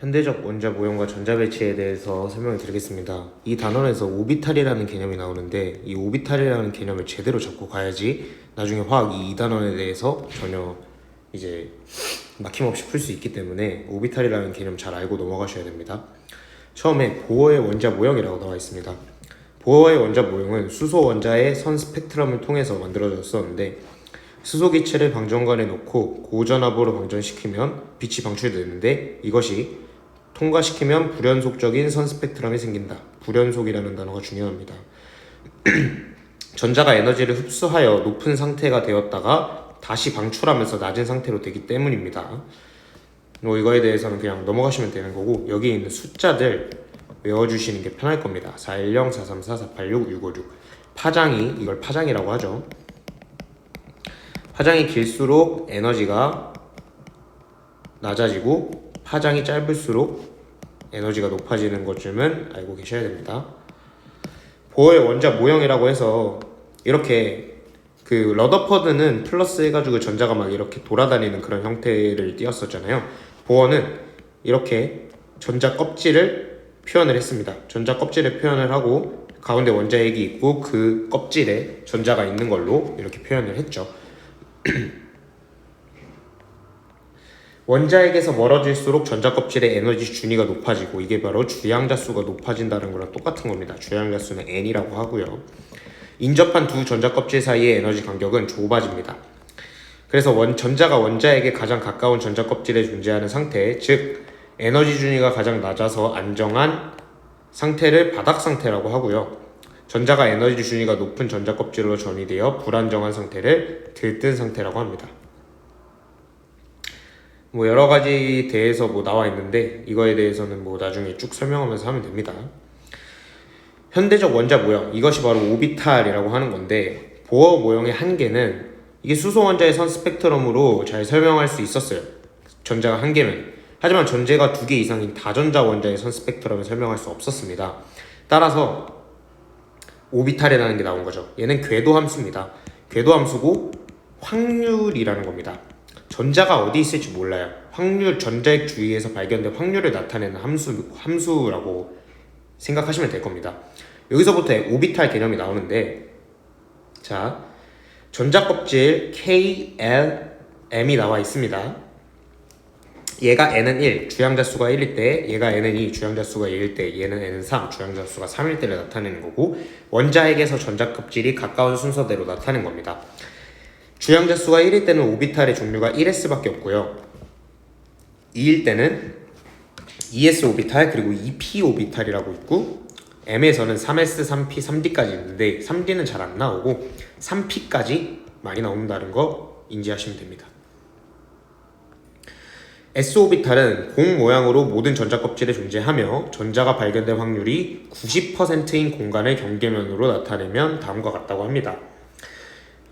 현대적 원자 모형과 전자 배치에 대해서 설명을 드리겠습니다. 이 단원에서 오비탈이라는 개념이 나오는데 이 오비탈이라는 개념을 제대로 잡고 가야지 나중에 화학 이 2단원에 대해서 전혀 이제 막힘없이 풀 수 있기 때문에 오비탈이라는 개념 잘 알고 넘어가셔야 됩니다. 처음에 보어의 원자 모형이라고 나와 있습니다. 보어의 원자 모형은 수소 원자의 선 스펙트럼을 통해서 만들어졌었는데 수소 기체를 방전관에 놓고 고전압으로 방전시키면 빛이 방출되는데 이것이 통과시키면 불연속적인 선 스펙트럼이 생긴다. 불연속이라는 단어가 중요합니다. 전자가 에너지를 흡수하여 높은 상태가 되었다가 다시 방출하면서 낮은 상태로 되기 때문입니다. 뭐 이거에 대해서는 그냥 넘어가시면 되는 거고 여기 있는 숫자들 외워주시는 게 편할 겁니다. 410, 434, 486, 656 파장이 이걸 파장이라고 하죠. 파장이 길수록 에너지가 낮아지고 파장이 짧을수록 에너지가 높아지는 것쯤은 알고 계셔야 됩니다. 보어의 원자 모형이라고 해서 이렇게 그 러더퍼드는 플러스 해가지고 전자가 막 이렇게 돌아다니는 그런 형태를 띄었었잖아요. 보어는 이렇게 전자 껍질을 표현을 했습니다. 전자 껍질을 표현을 하고 가운데 원자핵이 있고 그 껍질에 전자가 있는 걸로 이렇게 표현을 했죠. 원자핵에서 멀어질수록 전자 껍질의 에너지 준위가 높아지고 이게 바로 주양자 수가 높아진다는 거랑 똑같은 겁니다. 주양자 수는 n이라고 하고요. 인접한 두 전자 껍질 사이의 에너지 간격은 좁아집니다. 그래서 원, 전자가 원자에게 가장 가까운 전자 껍질에 존재하는 상태, 즉 에너지 준위가 가장 낮아서 안정한 상태를 바닥 상태라고 하고요. 전자가 에너지 준위가 높은 전자 껍질로 전이되어 불안정한 상태를 들뜬 상태라고 합니다. 뭐 여러 가지 대해서 뭐 나와 있는데 이거에 대해서는 뭐 나중에 쭉 설명하면서 하면 됩니다. 현대적 원자 모형 이것이 바로 오비탈이라고 하는 건데 보어 모형의 한계는 이게 수소 원자의 선 스펙트럼으로 잘 설명할 수 있었어요. 전자가 한 개면 하지만 전제가 두 개 이상인 다전자 원자의 선 스펙트럼을 설명할 수 없었습니다. 따라서 오비탈이라는 게 나온 거죠. 얘는 궤도 함수입니다. 궤도 함수고 확률이라는 겁니다. 전자가 어디 있을지 몰라요. 확률 전자핵 주위에서 발견된 확률을 나타내는 함수 함수라고 생각하시면 될 겁니다. 여기서부터 오비탈 개념이 나오는데 자 전자 껍질 K, L, M이 나와 있습니다. 얘가 n은 1, 주양자 수가 1일 때, 얘가 n은 2, 주양자 수가 2일 때, 얘는 n은 3, 주양자 수가 3일 때를 나타내는 거고 원자핵에서 전자 껍질이 가까운 순서대로 나타내는 겁니다. 주양자 수가 1일 때는 오비탈의 종류가 1s밖에 없고요. 2일 때는 2s 오비탈 그리고 2p 오비탈이라고 있고 M에서는 3s, 3p, 3d까지 있는데 3d는 잘 안 나오고 3p까지 많이 나온다는 거 인지하시면 됩니다. S 오비탈은 공 모양으로 모든 전자 껍질에 존재하며 전자가 발견될 확률이 90%인 공간을 경계면으로 나타내면 다음과 같다고 합니다.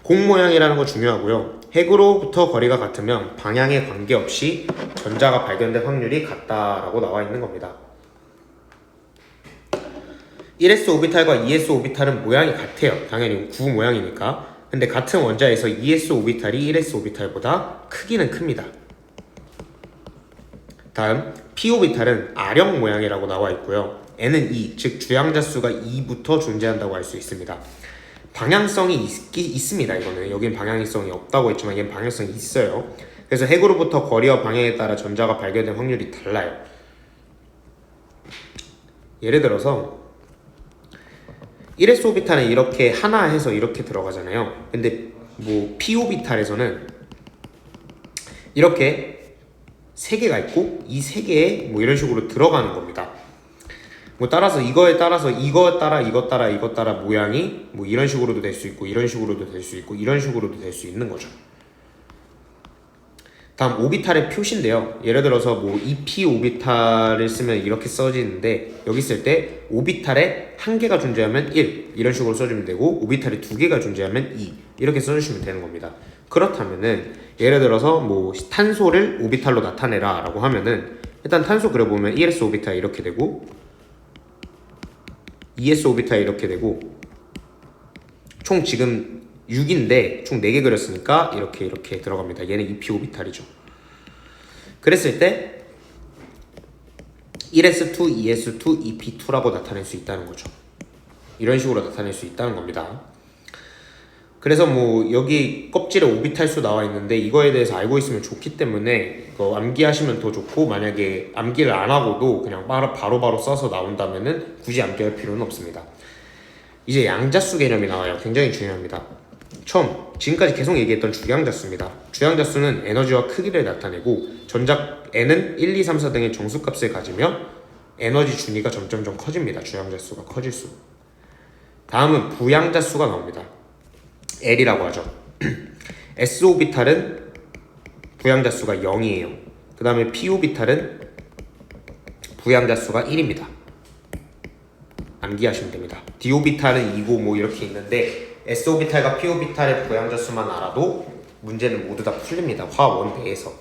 공 모양이라는 거 중요하고요. 핵으로부터 거리가 같으면 방향에 관계없이 전자가 발견될 확률이 같다라고 나와 있는 겁니다. 1s 오비탈과 2s 오비탈은 모양이 같아요. 당연히 구 모양이니까. 근데 같은 원자에서 2s 오비탈이 1s 오비탈보다 크기는 큽니다. 다음 p 오비탈은 R형 모양이라고 나와 있고요. n은 2, 즉 주양자 수가 2부터 존재한다고 할 수 있습니다. 방향성이 있, 있습니다. 이거는 여긴 방향성이 없다고 했지만 얘는 방향성이 있어요. 그래서 핵으로부터 거리와 방향에 따라 전자가 발견될 확률이 달라요. 예를 들어서 1s 오비탈은 이렇게 하나 해서 이렇게 들어가잖아요. 근데 뭐 p 오비탈에서는 이렇게 세 개가 있고 이 세 개에 뭐 이런 식으로 들어가는 겁니다. 뭐 따라서 이거에 따라서 이거 따라 이거 따라 이거 따라 모양이 뭐 이런 식으로도 될 수 있고 이런 식으로도 될 수 있고 이런 식으로도 될 수 있는 거죠. 다음 오비탈의 표시인데요. 예를 들어서 뭐 EP 오비탈을 쓰면 이렇게 써지는데 여기 쓸 때 오비탈에 한 개가 존재하면 1 이런 식으로 써주면 되고 오비탈에 두 개가 존재하면 2 이렇게 써주시면 되는 겁니다. 그렇다면은 예를 들어서 뭐 탄소를 오비탈로 나타내라 라고 하면은 일단 탄소 그려보면 1s 오비탈 이렇게 되고 2s 오비탈 이렇게 되고 총 지금 6인데 총 4개 그렸으니까 이렇게 이렇게 들어갑니다. 얘는 2p 오비탈이죠. 그랬을 때 1s2, 2s2, 2p2라고 나타낼 수 있다는 거죠. 이런 식으로 나타낼 수 있다는 겁니다. 그래서 뭐 여기 껍질에 오비탈 수 나와 있는데 이거에 대해서 알고 있으면 좋기 때문에 이거 암기하시면 더 좋고 만약에 암기를 안 하고도 그냥 바로 바로, 써서 나온다면은 굳이 암기할 필요는 없습니다. 이제 양자수 개념이 나와요. 굉장히 중요합니다. 처음 지금까지 계속 얘기했던 주량자수입니다. 주량자수는 에너지와 크기를 나타내고 전작 n은 1, 2, 3, 4 등의 정수값을 가지며 에너지 준위가 점점점 커집니다. 주량자수가 커질수록. 다음은 부양자수가 나옵니다. L이라고 하죠. S 오비탈은 부양자 수가 0이에요. 그 다음에 P 오비탈은 부양자 수가 1입니다. 암기하시면 됩니다. D 오비탈은 2고 뭐 이렇게 있는데 S 오비탈과 P 오비탈의 부양자 수만 알아도 문제는 모두 다 풀립니다. 화원 내에서.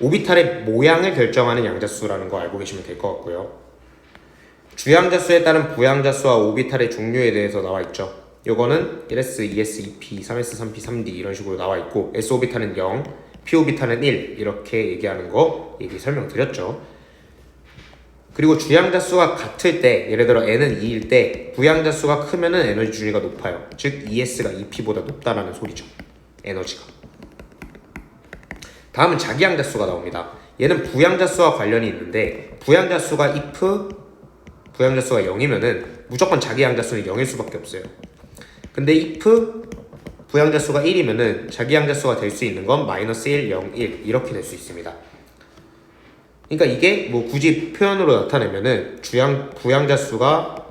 오비탈의 모양을 결정하는 양자수라는 거 알고 계시면 될 것 같고요. 주양자수에 따른 부양자수와 오비탈의 종류에 대해서 나와 있죠. 요거는 1s, 2s, 2p, 3s, 3p, 3d 이런 식으로 나와 있고 s 오비탈은 0, p 오비탈은 1 이렇게 얘기하는 거 얘기 설명드렸죠. 그리고 주양자 수가 같을 때 예를 들어 n은 2일 때 부양자 수가 크면은 에너지 준위가 높아요. 즉 ES가 2p보다 높다라는 소리죠. 에너지가. 다음은 자기양자 수가 나옵니다. 얘는 부양자 수와 관련이 있는데 부양자 수가 if 부양자 수가 0이면은 무조건 자기양자 수는 0일 수밖에 없어요. 근데 if 부양자수가 1이면은 자기 양자수가 될 수 있는 건 마이너스 1, 0, 1 이렇게 될 수 있습니다. 그러니까 이게 뭐 굳이 표현으로 나타내면은 주양 부양자수가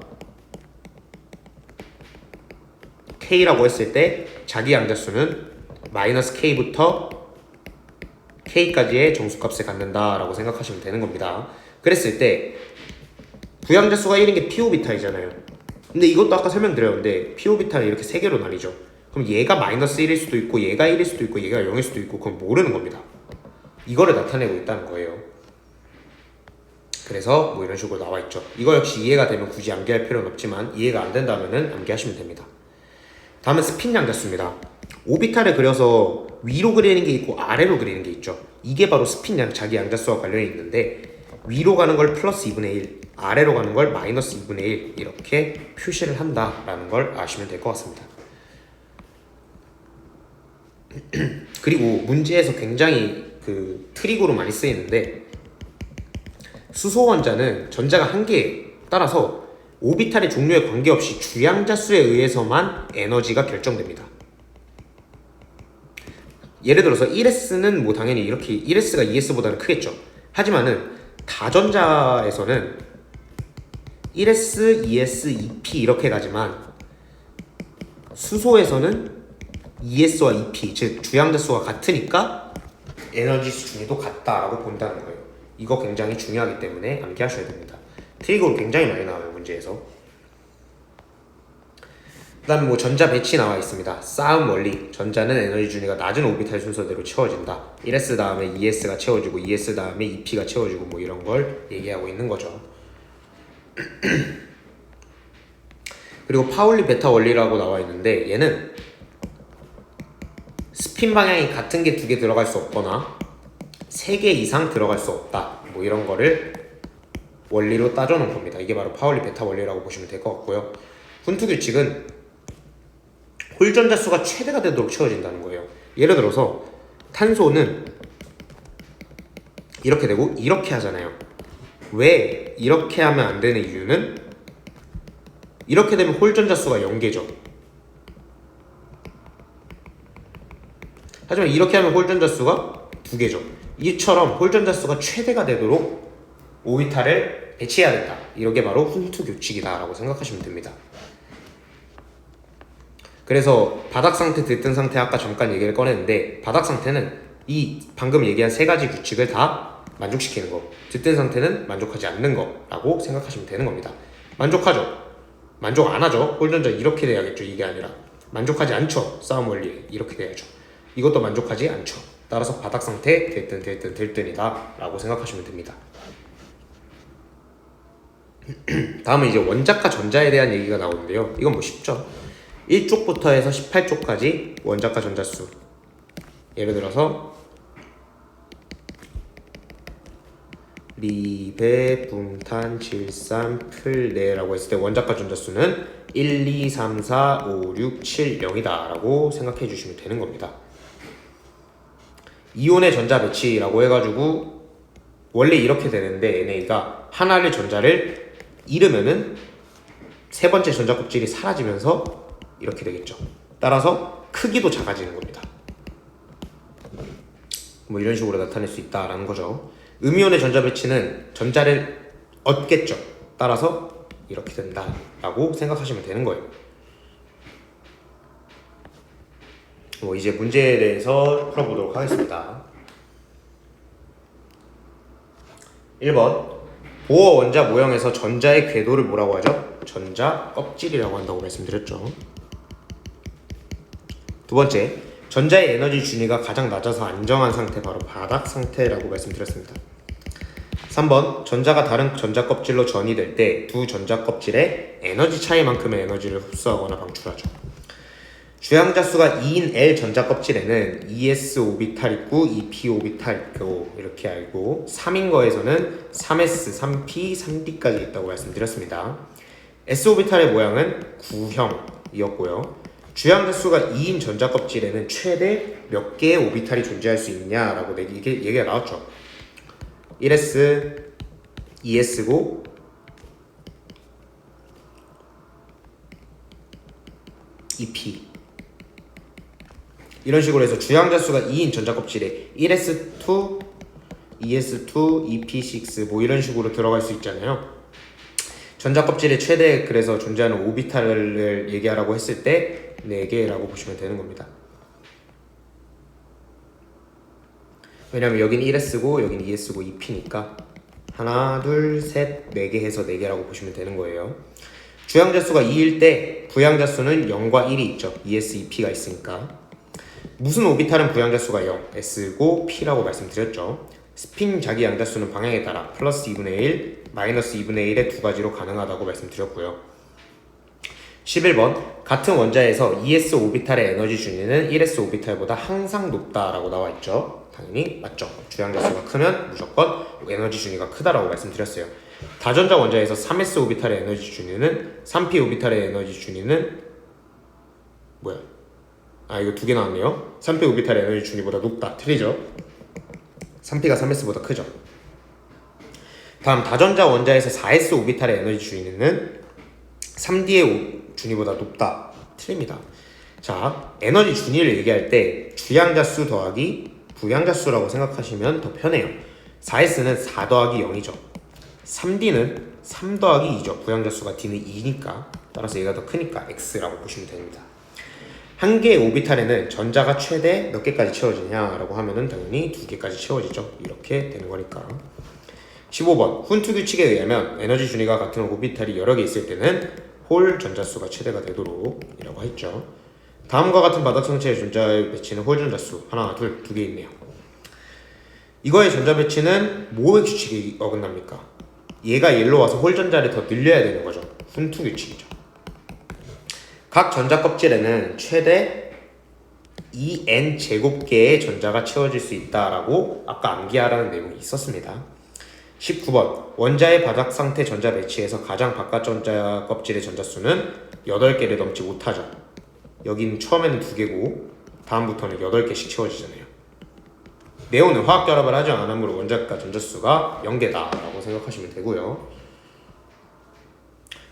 k라고 했을 때 자기 양자수는 마이너스 k부터 k까지의 정수값을 갖는다라고 생각하시면 되는 겁니다. 그랬을 때 부양자수가 1인 게 피오비타이잖아요. 근데 이것도 아까 설명드렸는데 피오비타는 이렇게 세 개로 나뉘죠. 그럼 얘가 마이너스 1일 수도 있고 얘가 1일 수도 있고 얘가 0일 수도 있고 그건 모르는 겁니다. 이거를 나타내고 있다는 거예요. 그래서 뭐 이런 식으로 나와 있죠. 이거 역시 이해가 되면 굳이 암기할 필요는 없지만 이해가 안 된다면은 암기하시면 됩니다. 다음은 스핀 양자수입니다. 오비탈을 그려서 위로 그리는 게 있고 아래로 그리는 게 있죠. 이게 바로 스핀 양 자기 양자수와 관련이 있는데 위로 가는 걸 플러스 2분의 1, 아래로 가는 걸 마이너스 2분의 1 이렇게 표시를 한다라는 걸 아시면 될 것 같습니다. 그리고 문제에서 굉장히 그 트릭으로 많이 쓰이는데 수소 원자는 전자가 한 개에 따라서 오비탈의 종류에 관계없이 주양자 수에 의해서만 에너지가 결정됩니다. 예를 들어서 1s는 뭐 당연히 이렇게 1s가 2s보다는 크겠죠. 하지만은 다전자에서는 1s, 2s, 2p 이렇게 가지만 수소에서는 2s와 2p 즉 주양자수가 같으니까 에너지 수준이도 같다라고 본다는 거예요. 이거 굉장히 중요하기 때문에 암기하셔야 됩니다. 트릭으로 굉장히 많이 나와요 문제에서. 그 다음 뭐 전자 배치 나와 있습니다. 싸움 원리. 전자는 에너지 준위가 낮은 오비탈 순서대로 채워진다. 1s 다음에 2s가 채워지고 2s 다음에 2p가 채워지고 뭐 이런 걸 얘기하고 있는 거죠. 그리고 파울리 베타 원리라고 나와 있는데 얘는 스핀 방향이 같은 게 두 개 들어갈 수 없거나 세 개 이상 들어갈 수 없다. 뭐 이런 거를 원리로 따져놓은 겁니다. 이게 바로 파울리 베타 원리라고 보시면 될 것 같고요. 훈투 규칙은 홀전자 수가 최대가 되도록 채워진다는 거예요. 예를 들어서 탄소는 이렇게 되고 이렇게 하잖아요. 왜 이렇게 하면 안 되는 이유는 이렇게 되면 홀전자 수가 0개죠. 하지만 이렇게 하면 홀전자 수가 2개죠. 이처럼 홀전자 수가 최대가 되도록 오비탈을 배치해야 된다. 이게 바로 훈투 규칙이다라고 생각하시면 됩니다. 그래서 바닥 상태, 들뜬 상태 아까 잠깐 얘기를 꺼냈는데 바닥 상태는 이 방금 얘기한 세 가지 규칙을 다 만족시키는 거. 들뜬 상태는 만족하지 않는 거라고 생각하시면 되는 겁니다. 만족하죠? 만족 안 하죠? 홀전자 이렇게 돼야겠죠. 이게 아니라 만족하지 않죠. 싸움 원리 이렇게 돼야죠. 이것도 만족하지 않죠. 따라서 바닥 상태 들뜬 들뜬 들뜬이다 라고 생각하시면 됩니다. 다음은 이제 원자과 전자에 대한 얘기가 나오는데요. 이건 뭐 쉽죠. 1쪽부터 해서 18쪽까지 원자과 전자수. 예를 들어서 리베 붕탄 질산 플레라고 했을 때 원자과 전자수는 1, 2, 3, 4, 5, 6, 7, 0이다 라고 생각해 주시면 되는 겁니다. 이온의 전자 배치라고 해가지고 원래 이렇게 되는데 NA가 하나를 전자를 잃으면은 세 번째 전자 껍질이 사라지면서 이렇게 되겠죠. 따라서 크기도 작아지는 겁니다. 뭐 이런 식으로 나타낼 수 있다라는 거죠. 음이온의 전자 배치는 전자를 얻겠죠. 따라서 이렇게 된다라고 생각하시면 되는 거예요. 뭐 이제 문제에 대해서 풀어보도록 하겠습니다. 1번 보어 원자 모형에서 전자의 궤도를 뭐라고 하죠? 전자 껍질이라고 한다고 말씀드렸죠. 두 번째, 전자의 에너지 준위가 가장 낮아서 안정한 상태 바로 바닥 상태라고 말씀드렸습니다. 3번 전자가 다른 전자 껍질로 전이 될 때 두 전자 껍질의 에너지 차이만큼의 에너지를 흡수하거나 방출하죠. 주양자 수가 2인 L 전자 껍질에는 ES 오비탈 있고 EP 오비탈 있고 이렇게 알고 3인 거에서는 3S, 3P, 3D까지 있다고 말씀드렸습니다. S 오비탈의 모양은 구형이었고요. 주양자 수가 2인 전자 껍질에는 최대 몇 개의 오비탈이 존재할 수 있냐라고 얘기- 얘기가 나왔죠. 1S, 2S고 EP 이런 식으로 해서 주양자 수가 2인 전자 껍질에 1S2, ES2, EP6 뭐 이런 식으로 들어갈 수 있잖아요. 전자 껍질의 최대 그래서 존재하는 오비탈을 얘기하라고 했을 때 4개라고 보시면 되는 겁니다. 왜냐면 여긴 1S고 여긴 2S고 2P니까 하나, 둘, 셋, 네개 해서 네 개라고 보시면 되는 거예요. 주양자 수가 2일 때 부양자 수는 0과 1이 있죠. ES, EP가 있으니까. 무슨 오비탈은 부양자 수가 0, S고 P라고 말씀드렸죠. 스핀 자기 양자 수는 방향에 따라 플러스 2분의 1, 마이너스 2분의 1의 두 가지로 가능하다고 말씀드렸고요. 11번 같은 원자에서 ES 오비탈의 에너지 준위는 1S 오비탈보다 항상 높다라고 나와 있죠. 당연히 맞죠. 주양자 수가 크면 무조건 에너지 준위가 크다라고 말씀드렸어요. 다전자 원자에서 3S 오비탈의 에너지 준위는 3P 오비탈의 에너지 준위는 뭐야? 아 이거 두 개 나왔네요. 3P 오비탈의 에너지 준위보다 높다. 틀리죠? 3P가 3S보다 크죠. 다음 다전자 원자에서 4S 오비탈의 에너지 준위는 3D의 준위보다 높다. 틀립니다. 자, 에너지 준위를 얘기할 때 주양자 수 더하기 부양자 수라고 생각하시면 더 편해요. 4S는 4 더하기 0이죠. 3D는 3 더하기 2죠. 부양자 수가 D는 2니까 따라서 얘가 더 크니까 X라고 보시면 됩니다. 한 개의 오비탈에는 전자가 최대 몇 개까지 채워지냐라고 하면은 당연히 두 개까지 채워지죠. 이렇게 되는 거니까. 15번 훈투 규칙에 의하면 에너지 준위가 같은 오비탈이 여러 개 있을 때는 홀 전자수가 최대가 되도록 이라고 했죠. 다음과 같은 바닥 성체의 전자 배치는 홀 전자수 하나, 둘, 두 개 있네요. 이거의 전자 배치는 뭐의 규칙이 어긋납니까? 얘가 얘로 와서 홀 전자를 더 늘려야 되는 거죠. 훈투 규칙이죠. 각 전자 껍질에는 최대 2n 제곱 개의 전자가 채워질 수 있다라고 아까 암기하라는 내용이 있었습니다. 19번 원자의 바닥 상태 전자 배치에서 가장 바깥 전자 껍질의 전자수는 8개를 넘지 못하죠. 여긴 처음에는 2개고 다음부터는 8개씩 채워지잖아요. 네온은 화학 결합을 하지 않으므로 원자과 전자수가 0개다라고 생각하시면 되고요.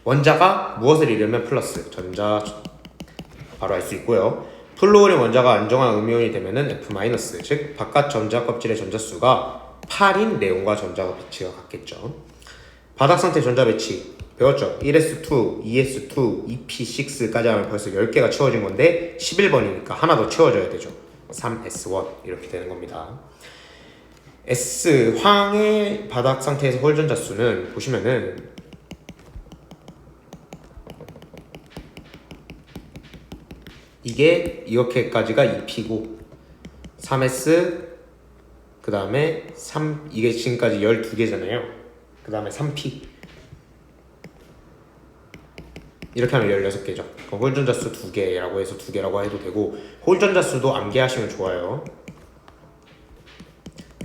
원자가 무엇을 잃으면 플러스 전자 바로 알 수 있고요. 플루오린 원자가 안정한 음이온이 되면은 F- 즉 바깥 전자 껍질의 전자수가 8인 네온과 전자 배치가 같겠죠. 바닥 상태 전자 배치 배웠죠? 1s2, 2s2, 2p6까지 하면 벌써 10개가 채워진 건데 11번이니까 하나 더 채워져야 되죠. 3s1 이렇게 되는 겁니다. S 황의 바닥 상태에서 홀 전자 수는 보시면은 이게 이렇게까지가 2p고 3s 그 다음에 3 이게 지금까지 12개잖아요. 그 다음에 3p 이렇게 하면 16개죠. 그럼 홀전자수 2개라고 해서 2개라고 해도 되고 홀전자수도 암기하시면 좋아요.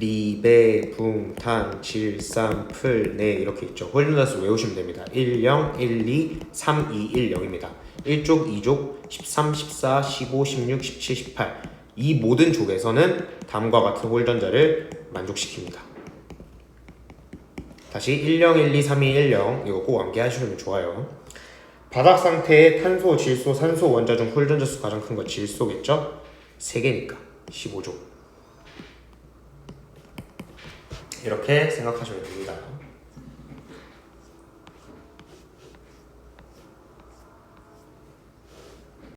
리베, 붕, 탄, 질, 산, 풀, 네 이렇게 있죠. 홀든다스 외우시면 됩니다. 1, 0, 1, 2, 3, 2, 1, 0입니다. 1족, 2족, 13, 14, 15, 16, 17, 18. 이 모든 족에서는 다음과 같은 홀전자를 만족시킵니다. 다시 10, 12, 32, 10 이거 꼭 암기하시면 좋아요. 바닥 상태의 탄소, 질소, 산소 원자 중 홀전자 수 가장 큰거 질소겠죠? 3개니까 15조. 이렇게 생각하시면 됩니다.